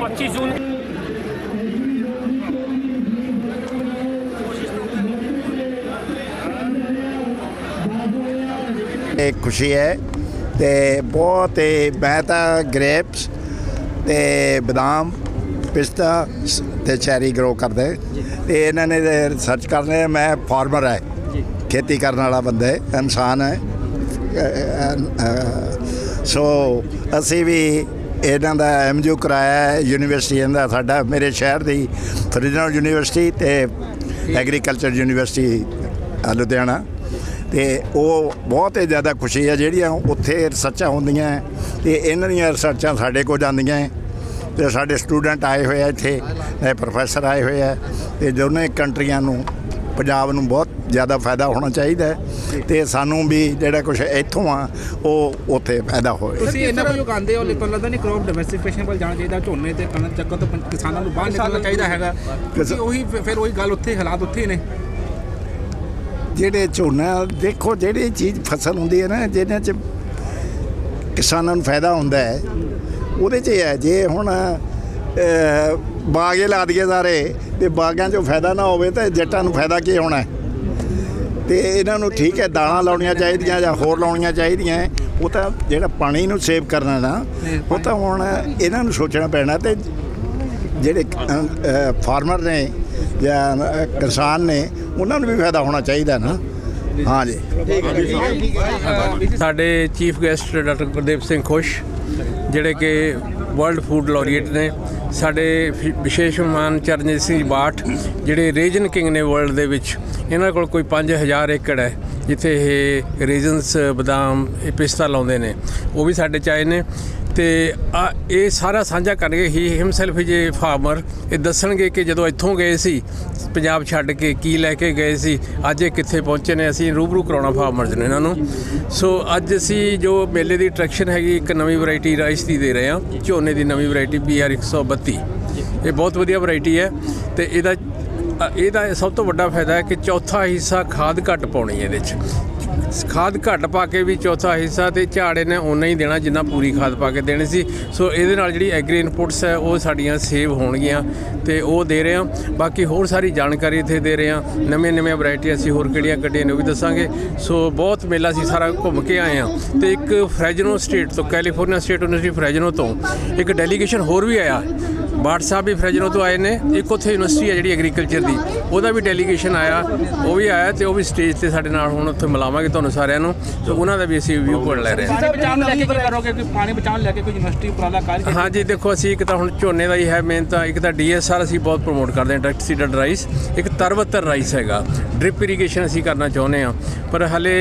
25 ਜੂਨ ਇਹ ਖੁਸ਼ੀ ਹੈ ਤੇ ਬਹੁਤ ਹੀ ਮੈਂ ਤਾਂ ਗ੍ਰੇਪਸ ਤੇ ਬਦਾਮ ਪਿਸਤਾ ਤੇ ਚੈਰੀ ਗਰੋ ਕਰਦੇ ਤੇ ਇਹਨਾਂ ਨੇ ਰਿਸਰਚ ਕਰਨੇ ਮੈਂ ਫਾਰਮਰ ਹੈ ਖੇਤੀ ਕਰਨ ਵਾਲਾ ਬੰਦਾ ਹੈ ਇਨਸਾਨ ਹੈ ਸੋ ਅਸੀਂ ਵੀ ਇਹਨਾਂ ਦਾ ਐਮਜੂ ਕਰਾਇਆ ਹੈ, ਯੂਨੀਵਰਸਿਟੀ ਦਾ ਸਾਡਾ, ਮੇਰੇ ਸ਼ਹਿਰ ਦੀ ਫਰੀਦਕੋਟ ਯੂਨੀਵਰਸਿਟੀ ਤੇ ਐਗਰੀਕਲਚਰ ਯੂਨੀਵਰਸਿਟੀ ਲੁਧਿਆਣਾ। ਤੇ ਉਹ ਬਹੁਤ ਹੀ ਜ਼ਿਆਦਾ ਖੁਸ਼ੀ ਹੈ, ਜਿਹੜੀਆਂ ਉੱਥੇ ਰਿਸਰਚਾਂ ਹੁੰਦੀਆਂ ਹੈ, ਤੇ ਇਹਨਾਂ ਦੀਆਂ ਰਿਸਰਚਾਂ ਸਾਡੇ ਕੋਲ ਜਾਂਦੀਆਂ ਹੈ। ਤੇ ਸਾਡੇ ਸਟੂਡੈਂਟ ਆਏ ਹੋਏ ਆ ਇੱਥੇ, ਇਹ ਪ੍ਰੋਫੈਸਰ ਆਏ ਹੋਏ ਆ, ਤੇ ਦੋਨੇ ਕੰਟਰੀਆਂ ਨੂੰ, ਪੰਜਾਬ ਨੂੰ ਬਹੁਤ ਜ਼ਿਆਦਾ ਫਾਇਦਾ ਹੋਣਾ ਚਾਹੀਦਾ ਹੈ ਤੇ ਸਾਨੂੰ ਵੀ ਜਿਹੜਾ ਕੁਝ ਇੱਥੋਂ ਆ ਉਹ ਉੱਥੇ ਫਾਇਦਾ ਹੋਵੇ ਤੁਸੀਂ ਇਹਨਾਂ ਕੋਲ ਉਗਾਉਂਦੇ ਹੋ ਲੇਕਿਨ ਲੱਗਦਾ ਨਹੀਂ ਕ੍ਰੌਪ ਡਿਵਰਸਿਫਿਕੇਸ਼ਨ ਵੱਲ ਜਾਣਾ ਚਾਹੀਦਾ ਝੋਨੇ ਤੇ ਕਣਕ ਚੱਕਰ ਤੋਂ ਪੰ- ਕਿਸਾਨਾਂ ਨੂੰ ਬਾਹਰ ਨਿਕਲਣਾ ਚਾਹੀਦਾ ਹੈਗਾ। ਕਿਉਂਕਿ ਉਹੀ ਫਿਰ- ਫਿਰ ਉਹੀ ਗੱਲ ਉੱਥੇ ਹਾਲਾਤ ਉੱਥੇ ਹੀ ਨੇ। ਜਿਹੜੇ ਝੋਨਾ ਦੇਖੋ ਜਿਹੜੀ ਚੀਜ਼ ਫਸਲ ਹੁੰਦੀ ਹੈ ਨਾ ਜਿਹਨਾਂ 'ਚ ਕਿਸਾਨਾਂ ਨੂੰ ਫਾਇਦਾ ਹੁੰਦਾ ਹੈ ਉਹਦੇ 'ਚ ਇਹ ਹੈ ਜੇ ਹੁਣ ਅਹ, ਬਾਗੇ ਲਾ ਦਈਏ ਸਾਰੇ ਤੇ ਬਾਗਾਂ 'ਚੋਂ ਫਾਇਦਾ ਨਾ ਹੋਵੇ ਤਾਂ ਜੱਟਾਂ ਨੂੰ ਫਾਇਦਾ ਕੀ ਹੋਣਾ ਹੈ? ਤੇ ਇਹਨਾਂ ਨੂੰ ਠੀਕ ਹੈ, ਦਾਲਾਂ ਲਾਉਣੀਆਂ ਚਾਹੀਦੀਆਂ ਜਾਂ ਹੋਰ ਲਾਉਣੀਆਂ ਚਾਹੀਦੀਆਂ ਉਹ ਤਾਂ ਜਿਹੜਾ ਪਾਣੀ ਨੂੰ ਸੇਵ ਕਰਨਾ ਨਾ, ਉਹ ਤਾਂ ਹੁਣ ਇਹਨਾਂ ਨੂੰ ਸੋਚਣਾ ਪੈਣਾ ਤੇ ਜਿਹੜੇ ਫਾਰਮਰ ਨੇ ਜਾਂ ਕਿਸਾਨ ਨੇ, ਉਹਨਾਂ ਨੂੰ ਵੀ ਫਾਇਦਾ ਹੋਣਾ ਚਾਹੀਦਾ ਨਾ। ਹਾਂ ਜੀ ਸਾਡੇ chief guest doctor Gurdev Singh Khush ਜਿਹੜੇ ਕਿ ਵਰਲਡ ਫੂਡ ਲੋਰੀਏਟ ਨੇ। ਸਾਡੇ ਵਿਸ਼ੇਸ਼ ਮਹਿਮਾਨ ਚਰਨਜੀਤ ਸਿੰਘ ਬਾਠ ਜਿਹੜੇ ਰੀਜਨ ਕਿੰਗ ਨੇ ਵਰਲਡ ਦੇ ਵਿੱਚ। ਇਹਨਾਂ ਕੋਲ ਕੋਈ 5000 ਏਕੜ ਹੈ ਜਿੱਥੇ ਇਹ ਰੀਜਨਸ ਬਦਾਮ ਇਹ ਪਿਸਤਾ ਲਾਉਂਦੇ ਨੇ। ਉਹ ਵੀ ਸਾਡੇ ਚ ਆਏ ਨੇ। ਤੇ ਆ, ਇਹ ਸਾਰਾ ਸਾਂਝਾ ਕਰਨਗੇ he himself is a farmer ਇਹ ਦੱਸਣਗੇ ਕਿ ਜਦੋਂ ਇੱਥੋਂ ਗਏ ਸੀ, ਪੰਜਾਬ ਛੱਡ ਕੇ ਕੀ ਲੈ ਕੇ ਗਏ ਸੀ, ਅੱਜ ਇਹ ਕਿੱਥੇ ਪਹੁੰਚੇ ਨੇ, ਅਸੀਂ ਰੂਬਰੂ ਕਰਾਉਣਾ ਫਾਰਮਰਸ ਨੂੰ ਇਹਨਾਂ ਨੂੰ। ਸੋ ਅੱਜ ਅਸੀਂ ਜੋ ਮੇਲੇ ਦੀ ਅਟਰੈਕਸ਼ਨ ਹੈਗੀ, ਇੱਕ ਨਵੀਂ ਵੈਰਾਈਟੀ ਰਾਈਸ ਦੀ ਦੇ ਰਹੇ ਹਾਂ, ਝੋਨੇ ਦੀ ਨਵੀਂ ਵੈਰਾਈਟੀ BR 132 ਇਹ ਬਹੁਤ ਵਧੀਆ ਵੈਰਾਈਟੀ ਹੈ ਤੇ ਇਹਦਾ ਇਹਦਾ ਸਭ ਤੋਂ ਵੱਡਾ ਫਾਇਦਾ ਹੈ ਕਿ ਚੌਥਾ ਹਿੱਸਾ ਖਾਦ ਘੱਟ ਪਾਉਣੀ ਹੈ ਇਹਦੇ 'ਚ। ਖਾਦ ਘੱਟ ਪਾ ਕੇ ਵੀ ਚੌਥਾ ਹਿੱਸਾ ਤੇ ਝਾੜੇ ਨੇ ਓਨਾ ਹੀ ਦੇਣਾ ਜਿੰਨਾ ਪੂਰੀ ਖਾਦ ਪਾ ਕੇ ਦੇਣੀ ਸੀ। ਸੋ ਇਹਦੇ ਨਾਲ ਜਿਹੜੀ ਐਗਰੀ ਇਨਪੁਟਸ ਹੈ, ਉਹ ਸਾਡੀਆਂ ਸੇਵ ਹੋਣਗੀਆਂ ਤੇ ਉਹ ਦੇ ਰਹੇ ਹਾਂ। ਬਾਕੀ ਹੋਰ ਸਾਰੀ ਜਾਣਕਾਰੀ ਇੱਥੇ ਦੇ ਰਹੇ ਹਾਂ। ਨਵੇਂ ਨਵੇਂ ਵੈਰਾਈਟੀ ਅਸੀਂ ਹੋਰ ਕਿਹੜੀਆਂ ਕੱਢੀਆਂ ਨੇ ਉਹ ਵੀ ਦੱਸਾਂਗੇ। ਸੋ ਬਹੁਤ ਮੇਲਾ ਅਸੀਂ ਸਾਰਾ ਘੁੰਮ ਕੇ ਆਏ ਹਾਂ। ਤੇ ਇੱਕ ਫਰੈਜਨੋ ਸਟੇਟ ਤੋਂ, ਕੈਲੀਫੋਰਨੀਆ ਸਟੇਟ ਯੂਨੀਵਰਸਿਟੀ ਫਰੈਜਨੋ ਤੋਂ ਇੱਕ ਡੈਲੀਗੇਸ਼ਨ ਹੋਰ ਵੀ ਆਇਆ। ਬਾਟ ਸਾਹਿਬ ਵੀ ਫਰੈਜਨੋ ਤੋਂ ਆਏ ਨੇ ਇੱਕ ਉੱਥੇ ਯੂਨੀਵਰਸਿਟੀ ਹੈ ਜਿਹੜੀ ਐਗਰੀਕਲਚਰ ਦੀ ਉਹਦਾ ਵੀ ਡੈਲੀਗੇਸ਼ਨ ਆਇਆ ਉਹ ਵੀ ਆਇਆ ਤੇ ਉਹ ਵੀ ਸਟੇਜ ਤੇ ਸਾਡੇ ਨਾਲ ਹੁਣ ਉੱਥੇ ਮਿਲਾਵਾਂਗੇ ਤੁਹਾਨੂੰ ਸਾਰਿਆਂ ਨੂੰ ਤੇ ਉਹਨਾਂ ਦਾ ਵੀ ਅਸੀਂ ਵਿਊ ਪੁਆਇੰਟ ਲੈ ਰਹੇ ਹਾਂ। ਪਾਣੀ ਬਚਾਉਣ ਲੈ ਕੇ ਕੀ ਕਰੋਗੇ? ਕਿ ਪਾਣੀ ਬਚਾਉਣ ਲੈ ਕੇ ਕੋਈ ਯੂਨੀਵਰਸਿਟੀ ਉਪਰਾਲਾ ਕਰ ਹਾਂਜੀ ਦੇਖੋ ਅਸੀਂ ਇੱਕ ਤਾਂ ਹੁਣ ਝੋਨੇ ਦਾ ਹੀ ਹੈ ਮੇਨ ਤਾਂ ਇੱਕ ਤਾਂ ਡੀਐਸਆਰ ਅਸੀਂ ਬਹੁਤ ਪ੍ਰਮੋਟ ਕਰਦੇ ਹਾਂ ਡਾਇਰੈਕਟ ਸੀਡਡ ਰਾਈਸ ਇੱਕ ਤਰਵਤਰ ਰਾਈਸ ਹੈਗਾ। ਡ੍ਰਿਪ ਇਰੀਗੇਸ਼ਨ ਅਸੀਂ ਕਰਨਾ ਚਾਹੁੰਦੇ ਹਾਂ ਪਰ ਹਲੇ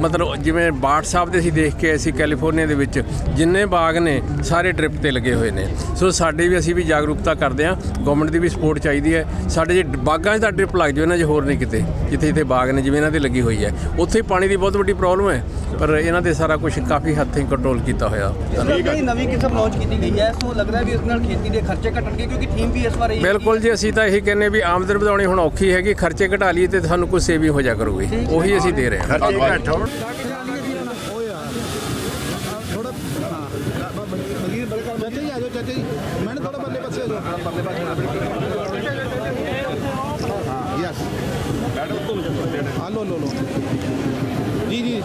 ਮਤਲਬ ਜਿਵੇਂ ਬਾਟ ਸਾਹਿਬ ਦੇ ਅਸੀਂ ਦੇਖ ਕੇ ਅਸੀਂ ਕੈਲੀਫੋਰਨੀਆ ਦੇ ਵਿੱਚ ਜਿੰਨੇ ਬਾਗ ਨੇ ਸਾਰੇ ਡ੍ਰਿਪ ਤੇ ਲੱਗੇ ਹੋਏ ਨੇ। ਸੋ ਸਾਡੇ ਵੀ ਅਸੀਂ ਵੀ ਜਾਗਰੂਕਤਾ ਕਰਦੇ ਹਾਂ ਗਵਰਨਮੈਂਟ ਦੀ ਵੀ ਸਪੋਰਟ ਚਾਹੀਦੀ ਹੈ ਸਾਡੇ ਜੇ ਬਾਗਾਂ 'ਚ ਤਾਂ ਡ੍ਰਿਪ ਲੱਗ ਜਾਵੇ ਨਾ ਜੇ ਹੋਰ ਨਹੀਂ ਕਿਤੇ ਜਿੱਥੇ ਜਿੱਥੇ ਬਾਗ ਨੇ ਜਿਵੇਂ ਇਹਨਾਂ ਦੇ ਲੱਗੀ ਹੋਈ ਹੈ ਉੱਥੇ ਪਾਣੀ ਦੀ ਬਹੁਤ ਵੱਡੀ ਪ੍ਰੋਬਲਮ ਹੈ ਪਰ ਇਹਨਾਂ ਦੇ ਸਾਰਾ ਕੁਝ ਕਾਫੀ ਹੱਦ ਤਾਈਂ ਕੰਟਰੋਲ ਕੀਤਾ ਹੋਇਆ ਜਿਹੜੀ ਨਵੀਂ ਕਿਸਮ ਲਾਂਚ ਕੀਤੀ ਗਈ ਹੈ ਸੋ ਲੱਗਦਾ ਹੈ ਵੀ ਇਸ ਨਾਲ ਖੇਤੀ ਦੇ ਖਰਚੇ ਘਟਣਗੇ ਕਿਉਂਕਿ ਥੀਮ ਵੀ ਇਸ ਵਾਰ ਇਹ ਬਿਲਕੁਲ ਜੀ ਅਸੀਂ ਤਾਂ ਇਹੀ ਕਹਿੰਨੇ ਵੀ ਆਮਦਨ ਵਧਾਉਣੀ ਹੁਣ ਔਖੀ ਹੈਗੀ ਖਰਚੇ ਘਟਾ ਲਈਏ ਤੇ ਸਾਨੂੰ ਕੁਝ ਸੇਵਿੰਗ ਹੋ ਜਾ ਕਰੂਗੀ ਉਹੀ ਅਸੀਂ ਦੇ ਰਹੇ ਹਾਂ ਖਰਚੇ ਘੱਟ ਹੋਣ ਚਾਚਾ ਜੀ ਆ ਜਾਓ ਚਾਚਾ ਜੀ ਮੈਨੂੰ ਥੋੜਾ ਬੱਲੇ ਪਾਸੇ ਹਾਂ ਯਸ ਆ ਲੋ ਲੋ ਲੋ ਜੀ ਜੀ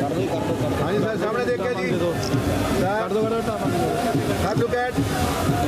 ਕਰ ਦੋ ਕਰ ਦੋ ਹਾਂਜੀ ਸਰ ਸਾਹਮਣੇ ਦੇਖਿਆ ਜੀ ਕਰ ਦੋ ਕਰ ਦੋ ਕਰ ਦੋ ਜਲਦੀ